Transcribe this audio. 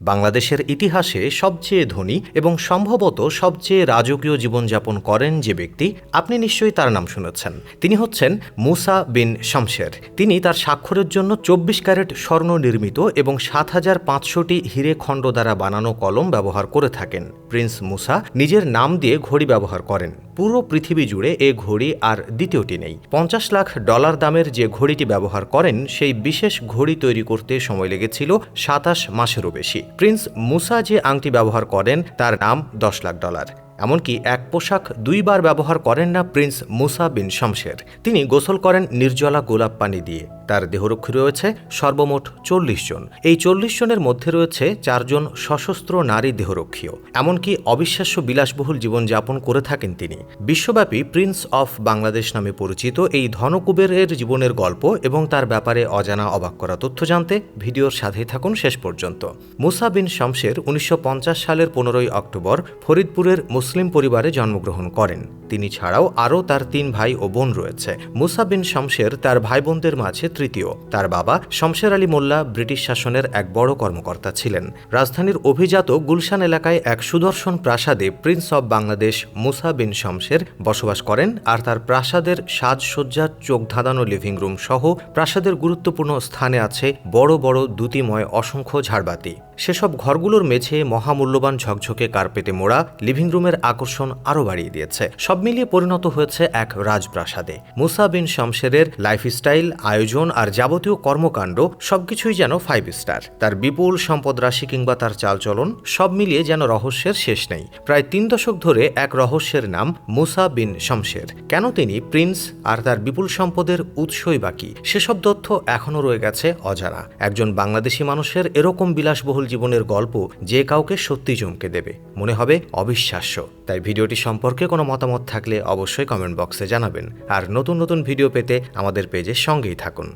বাংলাদেশের ইতিহাসে সবচেয়ে ধনী এবং সম্ভবত সবচেয়ে রাজকীয় জীবনযাপন করেন যে ব্যক্তি, আপনি নিশ্চয়ই তার নাম শুনেছেন। তিনি হচ্ছেন মুসা বিন শামশের তিনি তার স্বাক্ষরের জন্য চব্বিশ ক্যারেট স্বর্ণ নির্মিত এবং সাত হাজার পাঁচশোটি হিরে খণ্ড দ্বারা বানানো কলম ব্যবহার করে থাকেন। প্রিন্স মুসা নিজের নাম দিয়ে ঘড়ি ব্যবহার করেন। পুরো পৃথিবী জুড়ে এ ঘড়ি আর দ্বিতীয়টি নেই। পঞ্চাশ লাখ ডলার দামের যে ঘড়িটি ব্যবহার করেন, সেই বিশেষ ঘড়ি তৈরি করতে সময় লেগেছিল সাতাশ মাসেরও বেশি। প্রিন্স মুসা যে আংটি ব্যবহার করেন, তার নাম দশ লাখ ডলার। এমনকি এক পোশাক দুইবার ব্যবহার করেন না প্রিন্স মুসা বিন শমশের তিনি গোসল করেন নির্জলা গোলাপ পানি দিয়ে। তার দেহরক্ষী রয়েছে সর্বমোট চল্লিশ জন। এই চল্লিশ জনের মধ্যে রয়েছে চারজন সশস্ত্র নারী দেহরক্ষীও। এমনকি অবিশ্বাস্য বিলাসবহুল জীবনযাপন করে থাকেন তিনি। বিশ্বব্যাপী প্রিন্স অফ বাংলাদেশ নামে পরিচিত এই ধনকুবেরের জীবনের গল্প এবং তার ব্যাপারে অজানা অবাক করা তথ্য জানতে ভিডিওর সাথেই থাকুন শেষ পর্যন্ত। মুসা বিন শামশের উনিশশো সালের পনেরোই অক্টোবর ফরিদপুরের মুসলিম পরিবারে জন্মগ্রহণ করেন। তিনি ছাড়াও আরও তার তিন ভাই ও বোন রয়েছে। মুসা বিন শামশের তার ভাই বোনদের মাঝে তৃতীয়। তার বাবা শমশের আলী মোল্লা ব্রিটিশ শাসনের এক বড় কর্মকর্তা ছিলেন। রাজধানীর অভিজাত গুলশান এলাকায় এক সুদর্শন প্রাসাদে প্রিন্স অব বাংলাদেশ মুসা বিন শমশের বসবাস করেন আর তার প্রাসাদের সাজসজ্জার চোখ ধাঁধানো লিভিং রুম সহ প্রাসাদের গুরুত্বপূর্ণ স্থানে আছে বড় বড় দ্যুতিময় অসংখ্য ঝাড়বাতি। সেসব ঘরগুলোর মেঝে মহামূল্যবান ঝকঝকে কার্পেটে মোড়া লিভিং রুমের আকর্ষণ আরও বাড়িয়ে দিয়েছে। সব মিলিয়ে পরিণত হয়েছে এক রাজপ্রাসাদে। মুসা বিন শমশেরের লাইফস্টাইল, আয়োজন আর যাবতীয় কর্মকাণ্ড সবকিছুই যেন ফাইভ স্টার তার বিপুল সম্পদ রাশি কিংবা তার চালচলন সব মিলিয়ে যেন রহস্যের শেষ নেই। প্রায় তিন দশক ধরে এক রহস্যের নাম মুসা বিন শমশের কেন তিনি প্রিন্স আর তার বিপুল সম্পদের উৎসই বাকি সেসব তথ্য এখনও রয়ে গেছে অজানা। একজন বাংলাদেশি মানুষের এরকম বিলাসবহুল জীবনের গল্প যে কাউকে সত্যি চমকে দেবে। মনে হবে অবিশ্বাস্য। তাই ভিডিওটি সম্পর্কে কোনো মতামত থাকলে অবশ্যই কমেন্ট বক্সে জানাবেন। আর নতুন নতুন ভিডিও পেতে আমাদের পেজের সঙ্গেই থাকুন।